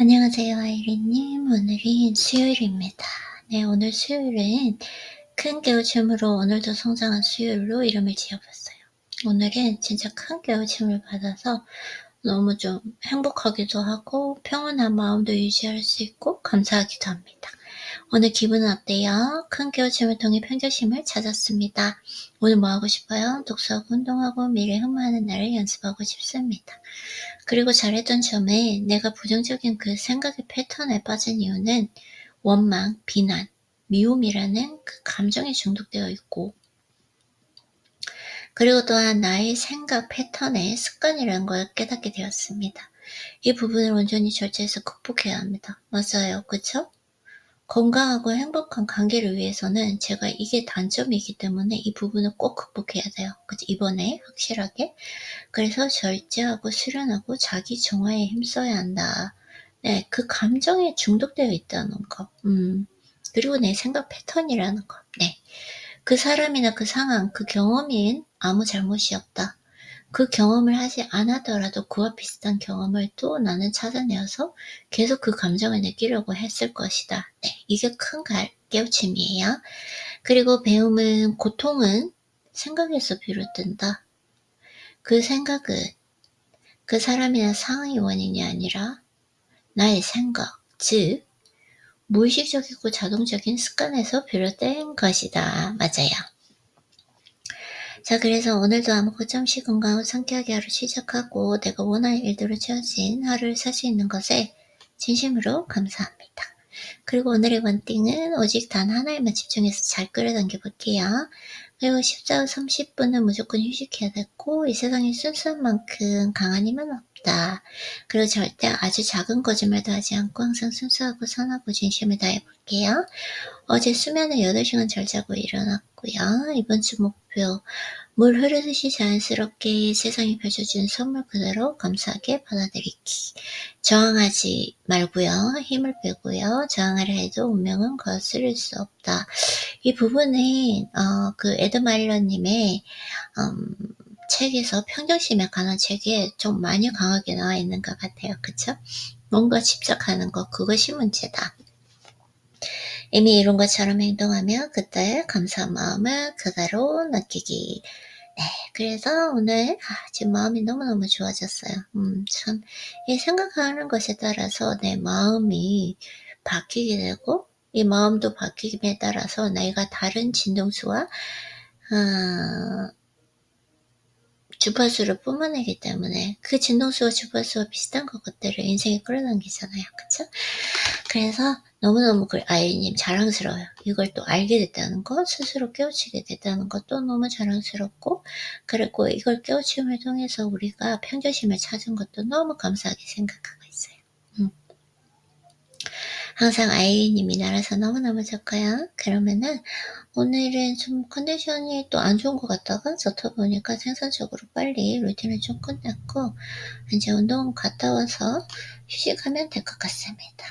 안녕하세요, 아이린님. 오늘은 수요일입니다. 네, 오늘 수요일은 큰 깨우침으로 오늘도 성장한 수요일로 이름을 지어봤어요. 오늘은 진짜 큰 깨우침을 받아서 너무 좀 행복하기도 하고 평온한 마음도 유지할 수 있고 감사하기도 합니다. 오늘 기분은 어때요? 큰 깨우침을 통해 평정심을 찾았습니다. 오늘 뭐 하고 싶어요? 독서하고 운동하고 미래 흠모하는 날을 연습하고 싶습니다. 그리고 잘했던 점에 내가 부정적인 그 생각의 패턴에 빠진 이유는 원망, 비난, 미움이라는 그 감정에 중독되어 있고 그리고 또한 나의 생각 패턴의 습관이라는 걸 깨닫게 되었습니다. 이 부분을 온전히 절제해서 극복해야 합니다. 맞아요. 그쵸? 건강하고 행복한 관계를 위해서는 제가 이게 단점이기 때문에 이 부분을 꼭 극복해야 돼요. 그죠? 이번에 확실하게. 그래서 절제하고 수련하고 자기 정화에 힘써야 한다. 네, 그 감정에 중독되어 있다는 거. 음. 그리고 내 생각 패턴이라는 거. 네. 그 사람이나 그 상황, 그 경험인 아무 잘못이 없다. 그 경험을 하지 않았더라도 그와 비슷한 경험을 또 나는 찾아내어서 계속 그 감정을 느끼려고 했을 것이다. 네, 이게 큰 깨우침이에요. 그리고 배움은, 고통은 생각에서 비롯된다. 그 생각은 그 사람이나 상황이 원인이 아니라 나의 생각, 즉 무의식적이고 자동적인 습관에서 비롯된 것이다. 맞아요. 자, 그래서 오늘도 아무것도 없이 건강하고 상쾌하게 하루 시작하고 내가 원하는 일대로 채워진 하루를 살 수 있는 것에 진심으로 감사합니다. 그리고 오늘의 원띵은 오직 단 하나에만 집중해서 잘 끌어당겨 볼게요. 그리고 14후 30분은 무조건 휴식해야 됐고 이 세상에 순수한 만큼 강한 힘은 없다. 그리고 절대 아주 작은 거짓말도 하지 않고 항상 순수하고 선하고 진심을 다해 볼게요. 어제 수면을 8시간 잘 자고 일어났고요. 이번 주 목표 물 흐르듯이 자연스럽게 세상이 펼쳐준 선물 그대로 감사하게 받아들이기. 저항하지 말고요. 힘을 빼고요. 저항하려 해도 운명은 거스를 수 없다. 이 부분은 어, 그 에드마일러님의 음, 책에서 평정심에 관한 책에 좀 많이 강하게 나와 있는 것 같아요. 그쵸? 뭔가 집착하는 것, 그것이 문제다. 이미 이룬 것처럼 행동하며 그때 감사한 마음을 그대로 느끼기. 네, 그래서 오늘 아, 지금 마음이 너무너무 좋아졌어요. 음, 참, 이 생각하는 것에 따라서 내 마음이 바뀌게 되고 이 마음도 바뀌기에 따라서 내가 다른 진동수와 어, 주파수를 뿜어내기 때문에 그 진동수와 주파수와 비슷한 것들을 인생에 끌어당기잖아요. 그쵸? 그래서 너무너무 그 아이님 자랑스러워요. 이걸 또 알게 됐다는 것, 스스로 깨우치게 됐다는 것도 너무 자랑스럽고, 그리고 이걸 깨우침을 통해서 우리가 평정심을 찾은 것도 너무 감사하게 생각하고 있어요. 음. 항상 아이님이 날아서 너무너무 좋고요. 그러면은 오늘은 좀 컨디션이 또 안 좋은 것 같다가 좋다 보니까 생산적으로 빨리 루틴을 좀 끝냈고 이제 운동 갔다 와서 휴식하면 될 것 같습니다.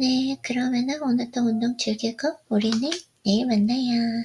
네, 그러면은 오늘도 운동 즐기고 우리는 내일 만나요.